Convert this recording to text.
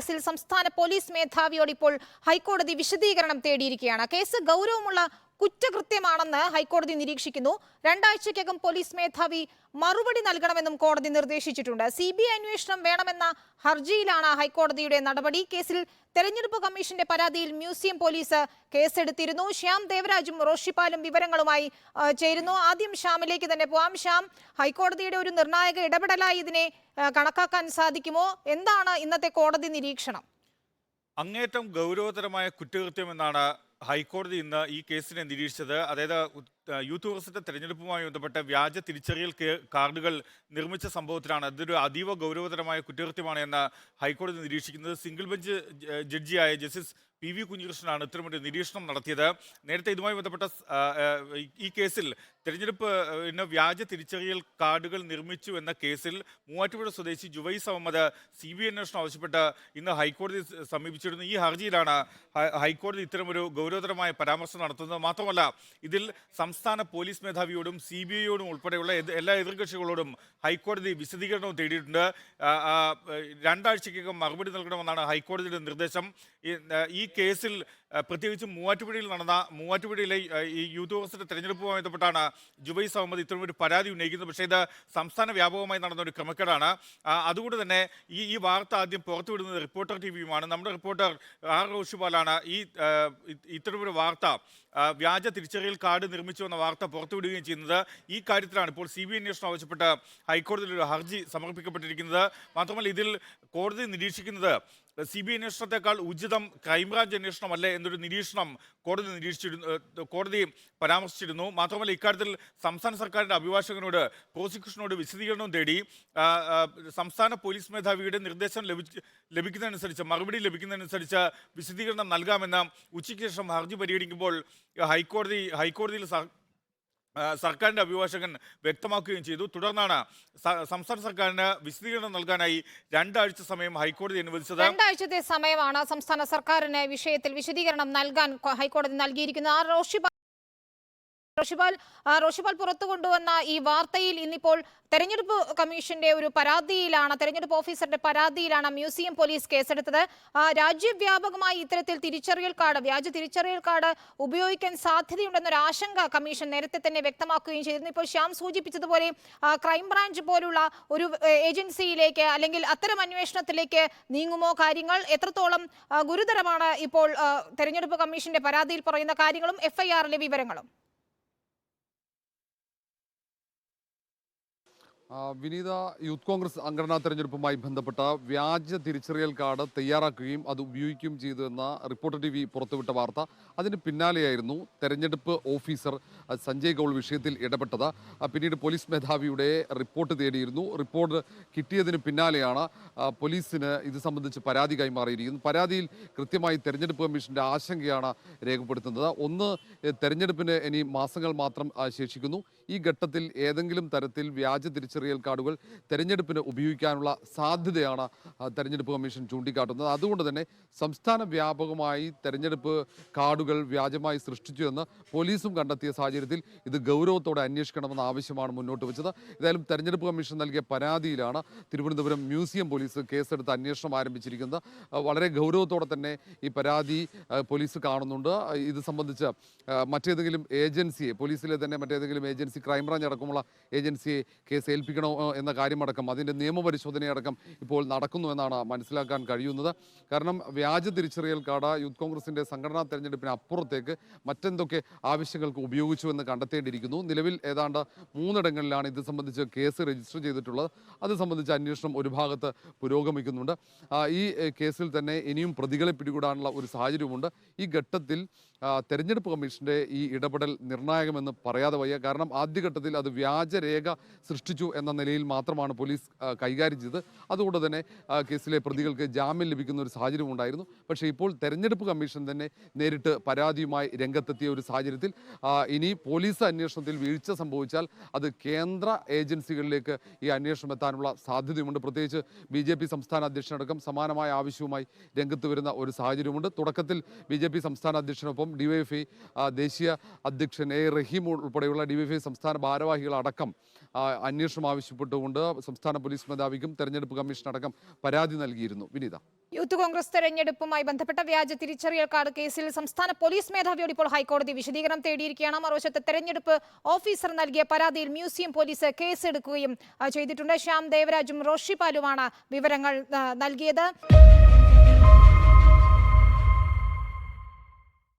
കേസിൽ സംസ്ഥാന പോലീസ് മേധാവിയോട് ഇപ്പോൾ ഹൈക്കോടതി വിശദീകരണം തേടിയിരിക്കുകയാണ്. കേസ് ഗൗരവമുള്ള കുറ്റകൃത്യമാണെന്ന് ഹൈക്കോടതി നിരീക്ഷിക്കുന്നു. രണ്ടാഴ്ചയ്ക്കകം പോലീസ് മേധാവി മറുപടി നൽകണമെന്നും കോടതി നിർദ്ദേശിച്ചിട്ടുണ്ട്. സി ബി ഐ അന്വേഷണം വേണമെന്ന ഹർജിയിലാണ് ഹൈക്കോടതിയുടെ നടപടി. കേസിൽ തെരഞ്ഞെടുപ്പ് കമ്മീഷന്റെ പരാതിയിൽ മ്യൂസിയം പോലീസ് കേസെടുത്തിരുന്നു. ശ്യാം ദേവരാജും റോഷിപ്പാലും വിവരങ്ങളുമായി ചേരുന്നു. ആദ്യം ശ്യാമിലേക്ക് തന്നെ പോവാം. ശ്യാം ഹൈക്കോടതിയുടെ ഒരു നിർണായക ഇടപെടലായി ഇതിനെ കണക്കാക്കാൻ സാധിക്കുമോ? എന്താണ് ഇന്നത്തെ കോടതി നിരീക്ഷണം? അങ്ങേറ്റം ഗൗരവതരമായ കുറ്റകൃത്യം എന്നാണ് ഹൈക്കോടതി ഇന്ന് ഈ കേസിനെ നിരീക്ഷിച്ചത്. അതായത് യൂത്ത് കോൺഗ്രസിന്റെ തെരഞ്ഞെടുപ്പുമായി ബന്ധപ്പെട്ട വ്യാജ തിരിച്ചറിയൽ കാർഡുകൾ നിർമ്മിച്ച സംഭവത്തിലാണ്. അതൊരു അതീവ ഗൗരവതരമായ കുറ്റകൃത്യമാണ് എന്ന് ഹൈക്കോടതി നിരീക്ഷിക്കുന്നത്. സിംഗിൾ ബെഞ്ച് ജഡ്ജിയായ ജസ്റ്റിസ് പി വി കുഞ്ഞികൃഷ്ണനാണ് ഇത്തരമൊരു നിരീക്ഷണം നടത്തിയത്. നേരത്തെ ഇതുമായി ബന്ധപ്പെട്ട ഈ- കേസിൽ തെരഞ്ഞെടുപ്പ് പിന്നെ വ്യാജ തിരിച്ചറിയൽ കാർഡുകൾ നിർമ്മിച്ചു എന്ന കേസിൽ മൂവാറ്റുപുഴ സ്വദേശി ജുവൈസ് അഹമ്മദ് സി ബി അന്വേഷണം ആവശ്യപ്പെട്ട് ഇന്ന് ഹൈക്കോടതി സമീപിച്ചിരുന്നു. ഈ ഹർജിയിലാണ് ഹൈക്കോടതി ഇത്തരമൊരു ഗൗരവതരമായ പരാമർശം നടത്തുന്നത്. മാത്രമല്ല ഇതിൽ സംസ്ഥാന പോലീസ് മേധാവിയോടും സി ബി ഐയോടും ഉൾപ്പെടെയുള്ള എല്ലാ എതിർകക്ഷികളോടും ഹൈക്കോടതി വിശദീകരണവും തേടിയിട്ടുണ്ട്. രണ്ടാഴ്ചക്കകം മറുപടി നൽകണമെന്നാണ് ഹൈക്കോടതിയുടെ നിർദ്ദേശം. ഈ കേസിൽ പ്രത്യേകിച്ച് മൂവാറ്റുപുഴയിൽ നടന്ന മൂവാറ്റുപുഴയിലെ ഈ യൂത്ത് കോൺഗ്രസിന്റെ തെരഞ്ഞെടുപ്പുമായി ബന്ധപ്പെട്ടാണ് ജുബൈസ് ഇത്തരം ഒരു പരാതി ഉന്നയിക്കുന്നത്. പക്ഷേ ഇത് സംസ്ഥാന വ്യാപകമായി നടന്ന ഒരു ക്രമക്കേടാണ്. അതുകൊണ്ട് തന്നെ ഈ ഈ വാർത്ത ആദ്യം പുറത്തുവിടുന്നത് റിപ്പോർട്ടർ ടി വിയുമാണ് നമ്മുടെ റിപ്പോർട്ടർ ആർ റോഷിപാലാണ് ഈ ഇത്തരമൊരു വാർത്ത വ്യാജ തിരിച്ചറിയൽ കാർഡ് നിർമ്മിച്ചു എന്ന വാർത്ത പുറത്തുവിടുകയും ചെയ്യുന്നത്. ഈ കാര്യത്തിലാണ് ഇപ്പോൾ സി ബി അന്വേഷണം ആവശ്യപ്പെട്ട് ഹൈക്കോടതിയിൽ ഒരു ഹർജി സമർപ്പിക്കപ്പെട്ടിരിക്കുന്നത്. മാത്രമല്ല ഇതിൽ കോടതി നിരീക്ഷിക്കുന്നത് സി ബി അന്വേഷണത്തെക്കാൾ ഉചിതം ക്രൈംബ്രാഞ്ച് അന്വേഷണമല്ലേ എന്നൊരു നിരീക്ഷണം കോടതി നിരീക്ഷിച്ചിരുന്നു കോടതി പരാമർശിച്ചിരുന്നു. മാത്രമല്ല ഇക്കാര്യത്തിൽ സംസ്ഥാന സർക്കാരിന്റെ അഭിഭാഷകനോട് പ്രോസിക്യൂഷനോട് വിശദീകരണവും തേടി സംസ്ഥാന പോലീസ് മേധാവിയുടെ നിർദ്ദേശം ലഭിച്ച് ലഭിക്കുന്നതനുസരിച്ച് മറുപടി ലഭിക്കുന്നതനുസരിച്ച് വിശദീകരണം നൽകാമെന്ന് ഉച്ചയ്ക്ക് ശേഷം ഹർജി പരിഗണിക്കുമ്പോൾ ഹൈക്കോടതി ഹൈക്കോടതിയിൽ സർ- ആ, സർക്കാരിന്റെ അഭിഭാഷകൻ വ്യക്തമാക്കുകയും ചെയ്തു. തുടർന്നാണ് സംസ്ഥാന സർക്കാരിന് വിശദീകരണം നൽകാനായി രണ്ടാഴ്ച സമയം ഹൈക്കോടതി അനുവദിച്ചത്. രണ്ടാഴ്ചത്തെ സമയമാണ് സംസ്ഥാന സർക്കാരിന് വിഷയത്തിൽ വിശദീകരണം നൽകാൻ ഹൈക്കോടതി നൽകിയിരിക്കുന്നത്. ആ റോഷിപാൽ റോഷിപാൽ പുറത്തു കൊണ്ടുവന്ന ഈ വാർത്തയിൽ ഇന്നിപ്പോൾ തെരഞ്ഞെടുപ്പ് കമ്മീഷന്റെ ഒരു പരാതിയിലാണ് തെരഞ്ഞെടുപ്പ് ഓഫീസറുടെ പരാതിയിലാണ് മ്യൂസിയം പോലീസ് കേസെടുത്തത്. രാജ്യവ്യാപകമായി ഇത്തരത്തിൽ തിരിച്ചറിയൽ കാർഡ് വ്യാജ തിരിച്ചറിയൽ കാർഡ് ഉപയോഗിക്കാൻ സാധ്യതയുണ്ടെന്നൊരു ആശങ്ക കമ്മീഷൻ നേരത്തെ തന്നെ വ്യക്തമാക്കുകയും ചെയ്തിരുന്നു. ഇപ്പോൾ ശ്യാം സൂചിപ്പിച്ചതുപോലെ ക്രൈംബ്രാഞ്ച് പോലുള്ള ഒരു ഏജൻസിയിലേക്ക് അല്ലെങ്കിൽ അത്തരം അന്വേഷണത്തിലേക്ക് നീങ്ങുമോ കാര്യങ്ങൾ? എത്രത്തോളം ഗുരുതരമാണ് ഇപ്പോൾ തെരഞ്ഞെടുപ്പ് കമ്മീഷന്റെ പരാതിയിൽ പറയുന്ന കാര്യങ്ങളും എഫ്ഐആറിലെ വിവരങ്ങളും? വിനീത യൂത്ത് കോൺഗ്രസ് സംഘടനാ തെരഞ്ഞെടുപ്പുമായി ബന്ധപ്പെട്ട വ്യാജ തിരിച്ചറിയൽ കാർഡ് തയ്യാറാക്കുകയും അത് ഉപയോഗിക്കുകയും ചെയ്തു എന്ന റിപ്പോർട്ടർ ടി വി പുറത്തുവിട്ട വാർത്ത അതിന് പിന്നാലെയായിരുന്നു തെരഞ്ഞെടുപ്പ് ഓഫീസർ സഞ്ജയ് കൗൾ വിഷയത്തിൽ ഇടപെട്ടത്. പിന്നീട് പോലീസ് മേധാവിയുടെ റിപ്പോർട്ട് തേടിയിരുന്നു. റിപ്പോർട്ട് കിട്ടിയതിന് പിന്നാലെയാണ് പോലീസിന് ഇത് സംബന്ധിച്ച് പരാതി കൈമാറിയിരിക്കുന്നത്. പരാതിയിൽ കൃത്യമായി തെരഞ്ഞെടുപ്പ് കമ്മീഷന്റെ ആശങ്കയാണ് രേഖപ്പെടുത്തുന്നത്. ഒന്ന് തെരഞ്ഞെടുപ്പിന് ഇനി മാസങ്ങൾ മാത്രം ശേഷിക്കുന്നു. ഈ ഘട്ടത്തിൽ ഏതെങ്കിലും തരത്തിൽ വ്യാജ തിരിച്ചറിയൽ കാർഡുകൾ തെരഞ്ഞെടുപ്പിന് ഉപയോഗിക്കാനുള്ള സാധ്യതയാണ് തെരഞ്ഞെടുപ്പ് കമ്മീഷൻ ചൂണ്ടിക്കാട്ടുന്നത്. അതുകൊണ്ട് തന്നെ സംസ്ഥാന വ്യാപകമായി തെരഞ്ഞെടുപ്പ് കാർഡുകൾ വ്യാജമായി സൃഷ്ടിച്ചു എന്ന് പോലീസും കണ്ടെത്തിയ സാഹചര്യത്തിൽ ഇത് ഗൗരവത്തോടെ അന്വേഷിക്കണമെന്ന ആവശ്യമാണ് മുന്നോട്ട് വെച്ചത്. ഏതായാലും തെരഞ്ഞെടുപ്പ് കമ്മീഷൻ നൽകിയ പരാതിയിലാണ് തിരുവനന്തപുരം മ്യൂസിയം പോലീസ് കേസെടുത്ത് അന്വേഷണം ആരംഭിച്ചിരിക്കുന്നത്. വളരെ ഗൗരവത്തോടെ തന്നെ ഈ പരാതി പോലീസ് കാണുന്നുണ്ട്. ഇത് സംബന്ധിച്ച് മറ്റേതെങ്കിലും ഏജൻസിയെ പോലീസിലെ തന്നെ മറ്റേതെങ്കിലും ഏജൻസി ക്രൈംബ്രാഞ്ച് അടക്കമുള്ള ഏജൻസിയെ കേസ് ഏൽപ്പിക്കണോ ആ, എന്ന കാര്യമടക്കം അതിന്റെ നിയമപരിശോധനയടക്കം ഇപ്പോൾ നടക്കുന്നു എന്നാണ് മനസ്സിലാക്കാൻ കഴിയുന്നത്. കാരണം വ്യാജ തിരിച്ചറിയൽ കാർഡ് യൂത്ത് കോൺഗ്രസിന്റെ സംഘടനാ തെരഞ്ഞെടുപ്പിന് അപ്പുറത്തേക്ക് മറ്റെന്തൊക്കെ ആവശ്യങ്ങൾക്ക് ഉപയോഗിച്ചു എന്ന് കണ്ടെത്തേണ്ടിയിരിക്കുന്നു. നിലവിൽ ഏതാണ്ട് മൂന്നിടങ്ങളിലാണ് ഇത് സംബന്ധിച്ച് കേസ് രജിസ്റ്റർ ചെയ്തിട്ടുള്ളത്. അത് സംബന്ധിച്ച് അന്വേഷണം ഒരു ഭാഗത്ത് പുരോഗമിക്കുന്നുണ്ട്. ഈ കേസിൽ തന്നെ ഇനിയും പ്രതികളെ പിടികൂടാനുള്ള ഒരു സാഹചര്യമുണ്ട് ഈ ഘട്ടത്തിൽ തെരഞ്ഞെടുപ്പ് കമ്മീഷന്റെ ഈ ഇടപെടൽ നിർണായകമെന്ന് പറയാതെ വയ്യ. കാരണം ആദ്യഘട്ടത്തിൽ അത് വ്യാജരേഖ സൃഷ്ടിച്ചു എന്ന നിലയിൽ മാത്രമാണ് പോലീസ് കൈകാര്യം ചെയ്തത്. അതുകൊണ്ട് തന്നെ കേസിലെ പ്രതികൾക്ക് ജാമ്യം ലഭിക്കുന്ന ഒരു സാഹചര്യം ഉണ്ടായിരുന്നു. പക്ഷേ ഇപ്പോൾ തെരഞ്ഞെടുപ്പ് കമ്മീഷൻ തന്നെ നേരിട്ട് പരാതിയുമായി രംഗത്തെത്തിയ ഒരു സാഹചര്യത്തിൽ ഇനി പോലീസ് അന്വേഷണത്തിൽ വീഴ്ച സംഭവിച്ചാൽ അത് കേന്ദ്ര ഏജൻസികളിലേക്ക് ഈ അന്വേഷണം എത്താനുള്ള സാധ്യതയുമുണ്ട്. പ്രത്യേകിച്ച് ബി ജെ പി സംസ്ഥാന അധ്യക്ഷനടക്കം സമാനമായ ആവശ്യവുമായി രംഗത്ത് വരുന്ന ഒരു സാഹചര്യമുണ്ട്. തുടക്കത്തിൽ ബി ജെ പി സംസ്ഥാന അധ്യക്ഷനൊപ്പം ഡിവൈഎഫ്ഐ ദേശീയ അധ്യക്ഷൻ എ. റഹീം ഉൾപ്പെടെയുള്ള ഡിവൈഎഫ്ഐ സംസ്ഥാന ഭാരവാഹികളടക്കം അന്വേഷണം ആവശ്യപ്പെട്ടുകൊണ്ട് സംസ്ഥാന പോലീസ് മേധാവിക്കും തെരഞ്ഞെടുപ്പ് കമ്മീഷൻ അടക്കം പരാതി നൽകിയിരുന്നു. വിനീത. യൂത്ത് കോൺഗ്രസ് തെരഞ്ഞെടുപ്പുമായി ബന്ധപ്പെട്ട വ്യാജ തിരിച്ചറിയൽ കാർഡ് കേസിൽ സംസ്ഥാന പോലീസ് മേധാവിയോട് ഇപ്പോൾ ഹൈക്കോടതി വിശദീകരണം തേടിയിരിക്കുകയാണ്. മറുവശത്ത് തെരഞ്ഞെടുപ്പ് ഓഫീസർ നൽകിയ പരാതിയിൽ മ്യൂസിയം പോലീസ് കേസെടുക്കുകയും ചെയ്തിട്ടുണ്ട്. ശ്യാം ദേവരാജും റോഷിപാലുമാണ് വിവരങ്ങൾ നൽകിയത്.